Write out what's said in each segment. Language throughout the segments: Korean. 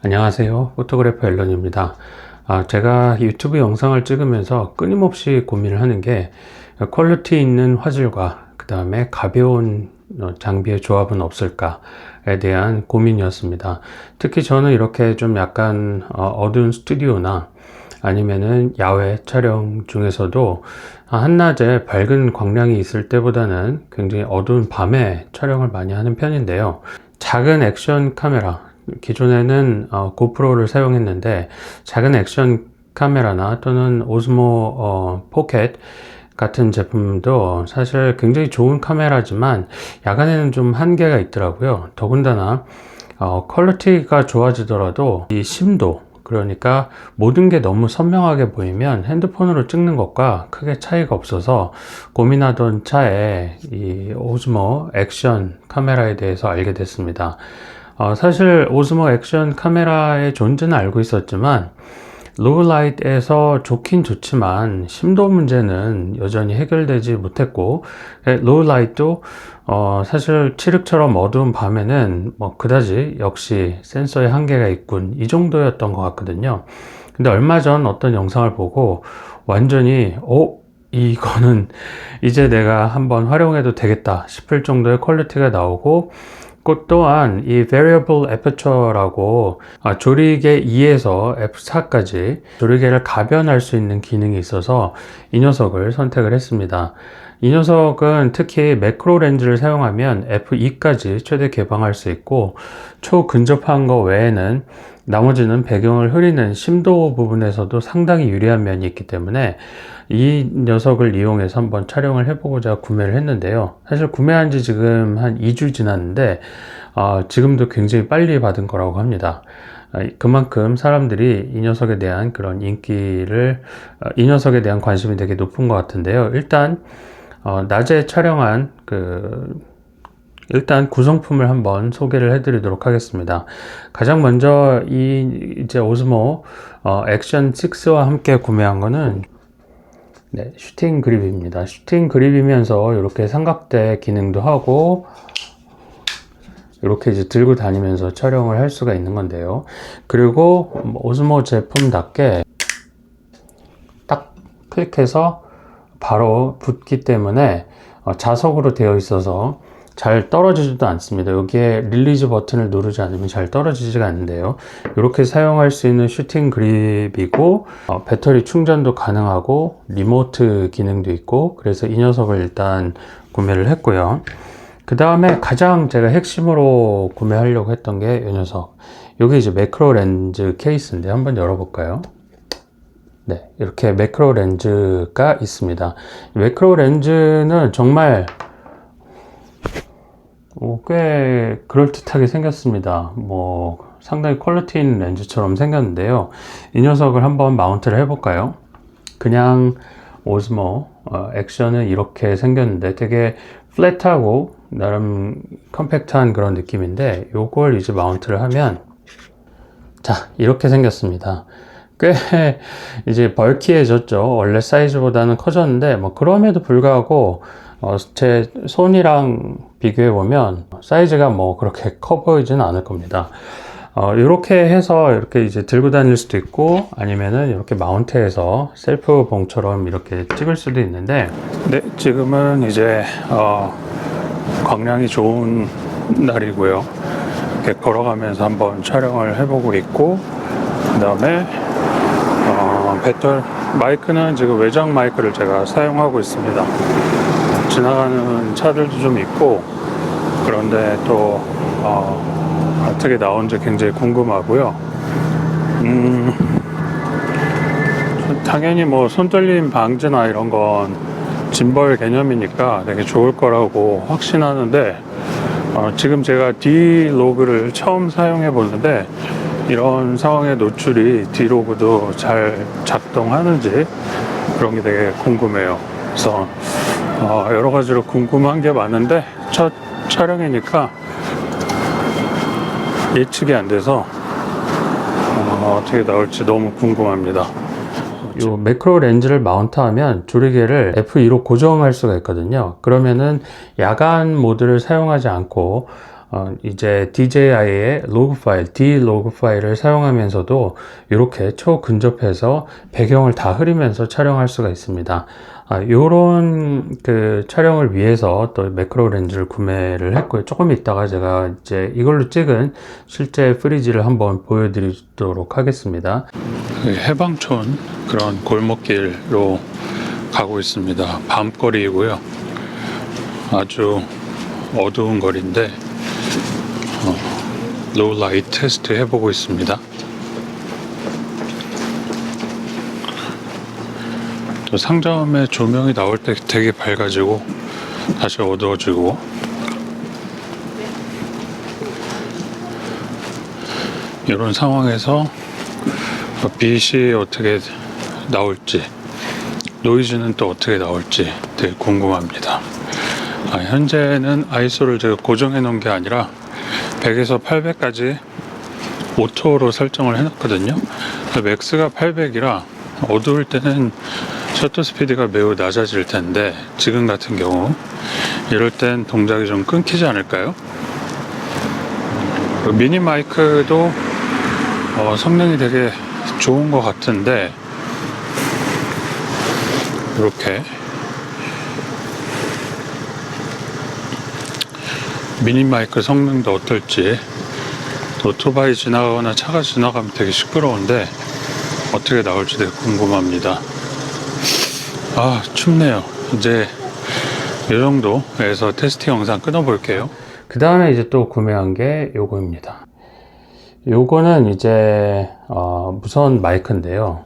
안녕하세요. 포토그래퍼 앨런입니다. 아, 제가 유튜브 영상을 찍으면서 끊임없이 고민을 하는 게 퀄리티 있는 화질과 그 다음에 가벼운 어, 장비의 조합은 없을까에 대한 고민이었습니다. 특히 저는 이렇게 좀 약간 어, 어두운 스튜디오나 아니면은 야외 촬영 중에서도 한낮에 밝은 광량이 있을 때보다는 굉장히 어두운 밤에 촬영을 많이 하는 편인데요. 작은 액션 카메라, 기존에는 어, 고프로를 사용했는데 작은 액션 카메라나 또는 오스모 어, 포켓 같은 제품도 사실 굉장히 좋은 카메라지만 야간에는 좀 한계가 있더라고요. 더군다나 어, 퀄리티가 좋아지더라도 이 심도 그러니까 모든 게 너무 선명하게 보이면 핸드폰으로 찍는 것과 크게 차이가 없어서 고민하던 차에 이 오즈모 액션 카메라에 대해서 알게 됐습니다. 어, 사실 오즈모 액션 카메라의 존재는 알고 있었지만 로우라이트에서 좋긴 좋지만 심도 문제는 여전히 해결되지 못했고 로우라이트도 어, 사실 칠흑처럼 어두운 밤에는 뭐 그다지 역시 센서의 한계가 있군 이 정도였던 것 같거든요. 근데 얼마 전 어떤 영상을 보고 완전히 어? 이거는 이제 내가 한번 활용해도 되겠다 싶을 정도의 퀄리티가 나오고 그 또한 이 variable aperture라고 아, 조리개 2에서 F4까지 조리개를 가변할 수 있는 기능이 있어서 이 녀석을 선택을 했습니다. 이 녀석은 특히 매크로 렌즈를 사용하면 F2까지 최대 개방할 수 있고 초근접한 거 외에는 나머지는 배경을 흐리는 심도 부분에서도 상당히 유리한 면이 있기 때문에 이 녀석을 이용해서 한번 촬영을 해보고자 구매를 했는데요. 사실 구매한 지 지금 한 2주 지났는데, 어, 지금도 굉장히 빨리 받은 거라고 합니다. 아, 그만큼 사람들이 이 녀석에 대한 그런 인기를, 어, 이 녀석에 대한 관심이 되게 높은 것 같은데요. 일단, 어, 낮에 촬영한 그, 일단 구성품을 한번 소개를 해드리도록 하겠습니다. 가장 먼저 이 이제 오스모 어, 액션 6와 함께 구매한 거는 네, 슈팅 그립입니다. 슈팅 그립이면서 이렇게 삼각대 기능도 하고 이렇게 이제 들고 다니면서 촬영을 할 수가 있는 건데요. 그리고 오스모 제품답게 딱 클릭해서 바로 붙기 때문에 어, 자석으로 되어 있어서 잘 떨어지지도 않습니다. 여기에 릴리즈 버튼을 누르지 않으면 잘 떨어지지가 않는데요. 이렇게 사용할 수 있는 슈팅 그립이고 어, 배터리 충전도 가능하고 리모트 기능도 있고 그래서 이 녀석을 일단 구매를 했고요. 그 다음에 가장 제가 핵심으로 구매하려고 했던 게 이 녀석. 여기 이제 매크로 렌즈 케이스인데 한번 열어볼까요? 네, 이렇게 매크로 렌즈가 있습니다. 매크로 렌즈는 정말 어, 꽤 그럴듯하게 생겼습니다. 뭐 상당히 퀄리티 있는 렌즈처럼 생겼는데요. 이 녀석을 한번 마운트를 해볼까요? 그냥 오즈모 어, 액션은 이렇게 생겼는데 되게 플랫하고 나름 컴팩트한 그런 느낌인데 요걸 이제 마운트를 하면 자 이렇게 생겼습니다. 꽤 이제 벌키해졌죠. 원래 사이즈보다는 커졌는데 뭐 그럼에도 불구하고 어, 제 손이랑 비교해 보면 사이즈가 뭐 그렇게 커 보이지는 않을 겁니다. 어, 이렇게 해서 이렇게 이제 들고 다닐 수도 있고 아니면은 이렇게 마운트해서 셀프 봉처럼 이렇게 찍을 수도 있는데 네 지금은 이제 어, 광량이 좋은 날이고요 이렇게 걸어가면서 한번 촬영을 해보고 있고 그 다음에 어, 배터리 마이크는 지금 외장 마이크를 제가 사용하고 있습니다 지나가는 차들도 좀 있고 그런데 또 어, 어떻게 나온지 굉장히 궁금하고요. 음, 당연히 뭐 손떨림 방지나 이런 건 짐벌 개념이니까 되게 좋을 거라고 확신하는데 어, 지금 제가 D 로그를 처음 사용해 보는데 이런 상황에 노출이 D 로그도 잘 작동하는지 그런 게 되게 궁금해요. 그래서 어, 여러 가지로 궁금한 게 많은데 첫 촬영이니까 예측이 안 돼서 어, 떻게 나올지 너무 궁금합니다. 이 매크로 렌즈를 마운트하면 조리개를 F2로 고정할 수가 있거든요. 그러면은 야간 모드를 사용하지 않고 어, 이제 DJI의 로그 파일, D 로그 파일을 사용하면서도 이렇게 초근접해서 배경을 다 흐리면서 촬영할 수가 있습니다. 아, 요런 그 촬영을 위해서 또 매크로 렌즈를 구매를 했고요. 조금 있다가 제가 이제 이걸로 찍은 실제 프리지를 한번 보여드리도록 하겠습니다. 해방촌 그런 골목길로 가고 있습니다. 밤거리이고요. 아주 어두운 거리인데 어, 로우 라이트 테스트 해보고 있습니다. 또 상점에 조명이 나올 때 되게 밝아지고 다시 어두워지고 이런 상황에서 빛이 어떻게 나올지 노이즈는 또 어떻게 나올지 되게 궁금합니다. 아, 현재는 아이소를 제가 고정해 놓은 게 아니라 100에서 800까지 오토로 설정을 해 놨거든요. 맥스가 800이라 어두울 때는 셔터 스피드가 매우 낮아질 텐데 지금 같은 경우 이럴 땐 동작이 좀 끊기지 않을까요? 그 미니 마이크도 어, 성능이 되게 좋은 것 같은데 이렇게 미니 마이크 성능도 어떨지 오토바이 지나가거나 차가 지나가면 되게 시끄러운데 어떻게 나올지 되게 궁금합니다. 아 춥네요. 이제 이 정도에서 테스트 영상 끊어볼게요. 그 다음에 이제 또 구매한 게 요거입니다. 요거는 이제 어, 무선 마이크인데요.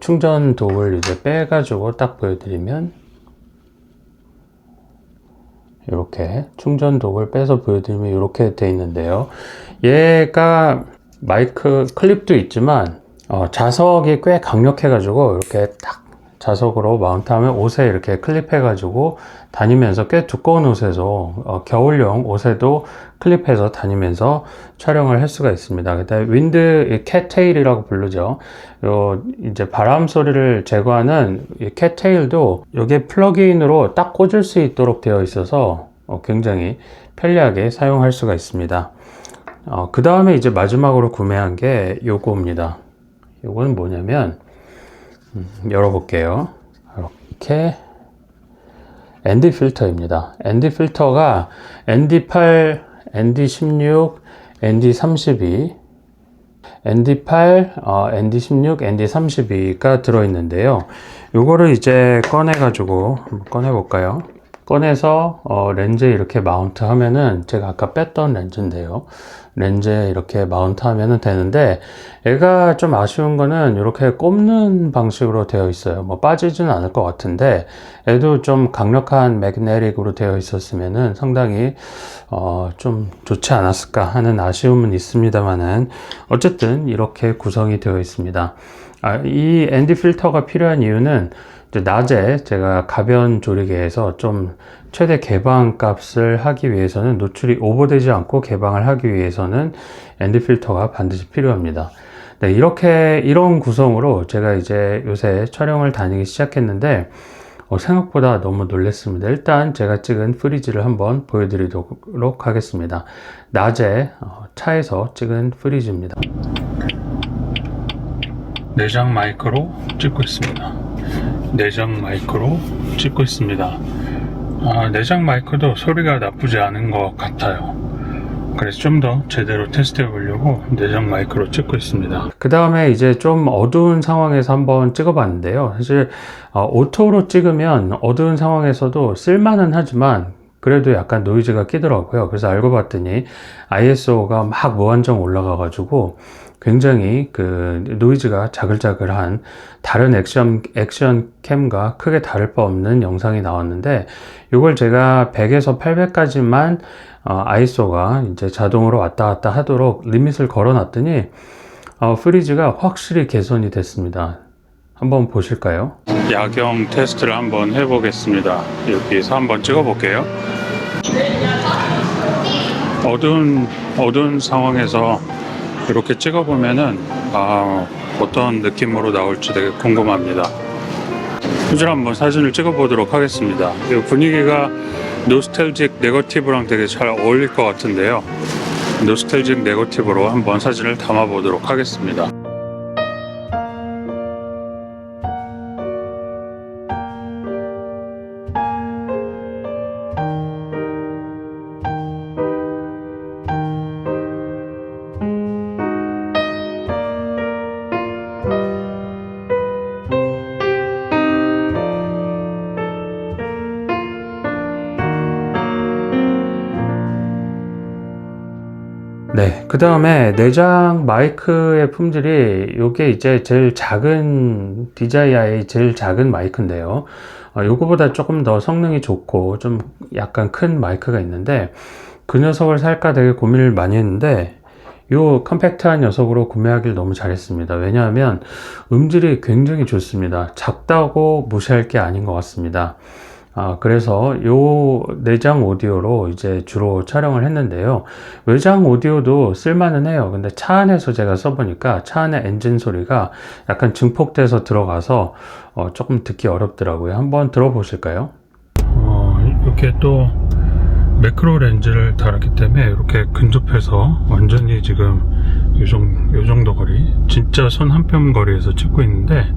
충전 독을 이제 빼가지고 딱 보여드리면 이렇게 충전 독을 빼서 보여드리면 이렇게 돼 있는데요. 얘가 마이크 클립도 있지만 어, 자석이 꽤 강력해 가지고 이렇게 딱 자석으로 마운트하면 옷에 이렇게 클립해가지고 다니면서 꽤 두꺼운 옷에서 어, 겨울용 옷에도 클립해서 다니면서 촬영을 할 수가 있습니다. 그다음에 윈드 캣테일이라고 부르죠. 요 이제 바람 소리를 제거하는 이 캣테일도 여기에 플러그인으로 딱 꽂을 수 있도록 되어 있어서 어, 굉장히 편리하게 사용할 수가 있습니다. 어, 그 다음에 이제 마지막으로 구매한 게 요거입니다. 요거는 뭐냐면 음, 열어볼게요. 이렇게 ND 필터입니다. ND 필터가 ND8, ND16, ND32, ND8, 어, ND16, ND32가 들어있는데요. 요거를 이제 꺼내가지고 꺼내볼까요? 꺼내서 어, 렌즈에 이렇게 마운트 하면은 제가 아까 뺐던 렌즈인데요. 렌즈에 이렇게 마운트 하면은 되는데 얘가 좀 아쉬운 거는 이렇게 꼽는 방식으로 되어 있어요. 뭐 빠지지는 않을 것 같은데 얘도 좀 강력한 매그네릭으로 되어 있었으면은 상당히 어, 좀 좋지 않았을까 하는 아쉬움은 있습니다만은 어쨌든 이렇게 구성이 되어 있습니다. 아, 이 ND 필터가 필요한 이유는 낮에 제가 가변 조리개에서 좀 최대 개방 값을 하기 위해서는 노출이 오버되지 않고 개방을 하기 위해서는 ND 필터가 반드시 필요합니다. 네, 이렇게 이런 구성으로 제가 이제 요새 촬영을 다니기 시작했는데 어, 생각보다 너무 놀랐습니다. 일단 제가 찍은 프리지를 한번 보여드리도록 하겠습니다. 낮에 어, 차에서 찍은 프리지입니다. 내장 마이크로 찍고 있습니다. 내장 마이크로 찍고 있습니다. 아, 내장 마이크도 소리가 나쁘지 않은 것 같아요. 그래서 좀 더 제대로 테스트 해 보려고 내장 마이크로 찍고 있습니다. 그 다음에 이제 좀 어두운 상황에서 한번 찍어 봤는데요. 사실 어, 오토로 찍으면 어두운 상황에서도 쓸만은 하지만 그래도 약간 노이즈가 끼더라고요. 그래서 알고 봤더니 ISO가 막 무한정 올라가 가지고 굉장히 그 노이즈가 자글자글한 다른 액션 액션 캠과 크게 다를 바 없는 영상이 나왔는데 이걸 제가 100에서 800까지만 어, ISO가 이제 자동으로 왔다 갔다 하도록 리밋을 걸어 놨더니 어, 프리즈가 확실히 개선이 됐습니다. 한번 보실까요? 야경 테스트를 한번 해보겠습니다. 여기서 한번 찍어볼게요. 어두운 어두운 상황에서 이렇게 찍어보면은 아, 어떤 느낌으로 나올지 되게 궁금합니다. 후질 한번 사진을 찍어보도록 하겠습니다. 이 분위기가 노스텔직 네거티브랑 되게 잘 어울릴 것 같은데요. 노스텔직 네거티브로 한번 사진을 담아 보도록 하겠습니다. 그 다음에 내장 마이크의 품질이 요게 이제 제일 작은 DJI의 제일 작은 마이크인데요. 어, 요거보다 조금 더 성능이 좋고 좀 약간 큰 마이크가 있는데 그 녀석을 살까 되게 고민을 많이 했는데 요 컴팩트한 녀석으로 구매하길 너무 잘했습니다. 왜냐하면 음질이 굉장히 좋습니다. 작다고 무시할 게 아닌 것 같습니다. 아, 그래서 요 내장 오디오로 이제 주로 촬영을 했는데요. 외장 오디오도 쓸만은 해요. 근데 차 안에서 제가 써보니까 차 안에 엔진 소리가 약간 증폭돼서 들어가서 어, 조금 듣기 어렵더라고요. 한번 들어보실까요? 어, 이렇게 또 매크로 렌즈를 달았기 때문에 이렇게 근접해서 완전히 지금 요, 정, 요 정도 거리 진짜 손 한 뼘 거리에서 찍고 있는데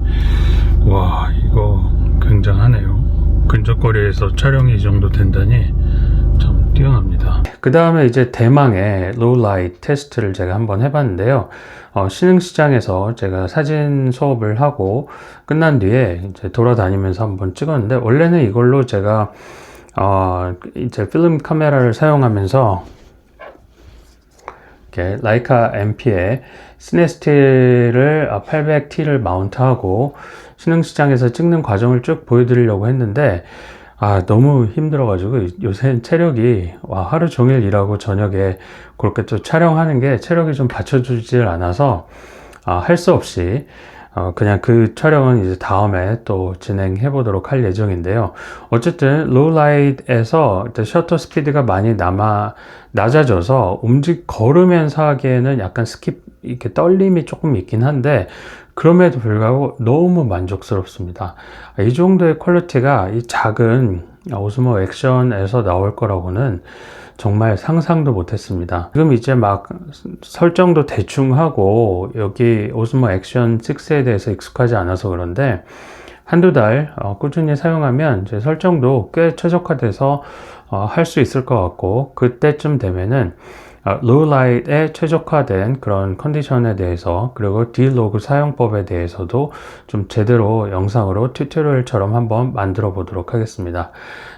와 이거 굉장하네요 근접거리에서 촬영이 이 정도 된다니 참 뛰어납니다. 그 다음에 이제 대망의 로우 라이트 테스트를 제가 한번 해봤는데요. 어, 신흥시장에서 제가 사진 수업을 하고 끝난 뒤에 이제 돌아다니면서 한번 찍었는데 원래는 이걸로 제가 어, 이제 필름 카메라를 사용하면서 이렇게 라이카 MP에 시네스티를 800T를 마운트하고 신흥 시장에서 찍는 과정을 쭉 보여드리려고 했는데 아 너무 힘들어가지고 요새 체력이 와 하루 종일 일하고 저녁에 그렇게 또 촬영하는 게 체력이 좀 받쳐주질 않아서 아, 할 수 없이 어, 그냥 그 촬영은 이제 다음에 또 진행해 보도록 할 예정인데요. 어쨌든 로우라이트에서 셔터 스피드가 많이 남아 낮아져서 움직 걸으면서 하기에는 약간 스킵 이렇게 떨림이 조금 있긴 한데 그럼에도 불구하고 너무 만족스럽습니다. 이 정도의 퀄리티가 이 작은 오스모 액션에서 나올 거라고는 정말 상상도 못했습니다. 지금 이제 막 설정도 대충 하고 여기 오스모 액션 6에 대해서 익숙하지 않아서 그런데 한두 달 어, 꾸준히 사용하면 제 설정도 꽤 최적화돼서 어, 할수 있을 것 같고 그때쯤 되면은 로우라이트에 최적화된 그런 컨디션에 대해서 그리고 D로그 사용법에 대해서도 좀 제대로 영상으로 튜토리얼처럼 한번 만들어 보도록 하겠습니다.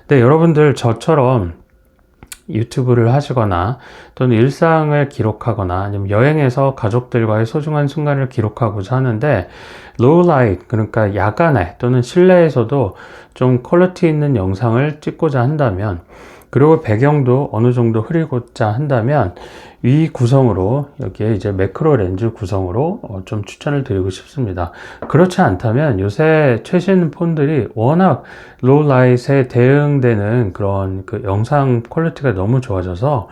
네, 여러분들 저처럼 유튜브를 하시거나 또는 일상을 기록하거나 아니면 여행에서 가족들과의 소중한 순간을 기록하고자 하는데 로우 라이트 그러니까 야간에 또는 실내에서도 좀 퀄리티 있는 영상을 찍고자 한다면 그리고 배경도 어느 정도 흐리고자 한다면 이 구성으로 여기에 이제 매크로 렌즈 구성으로 어, 좀 추천을 드리고 싶습니다. 그렇지 않다면 요새 최신 폰들이 워낙 로우 라이트에 대응되는 그런 그 영상 퀄리티가 너무 좋아져서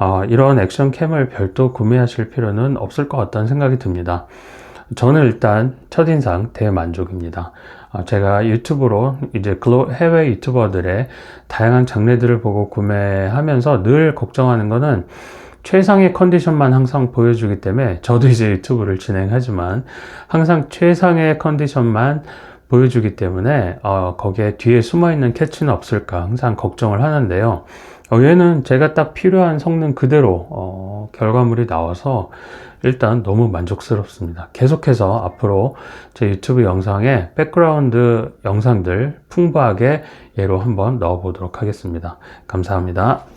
어, 이런 액션 캠을 별도 구매하실 필요는 없을 것 같다는 생각이 듭니다. 저는 일단 첫인상 대만족입니다. 어, 제가 유튜브로 이제 해외 유튜버들의 다양한 장르들을 보고 구매하면서 늘 걱정하는 거는 최상의 컨디션만 항상 보여주기 때문에 저도 이제 유튜브를 진행하지만 항상 최상의 컨디션만 보여주기 때문에 어, 거기에 뒤에 숨어 있는 캐치는 없을까 항상 걱정을 하는데요. 어, 얘는 제가 딱 필요한 성능 그대로 어, 결과물이 나와서 일단 너무 만족스럽습니다. 계속해서 앞으로 제 유튜브 영상에 백그라운드 영상들 풍부하게 예로 한번 넣어 보도록 하겠습니다. 감사합니다.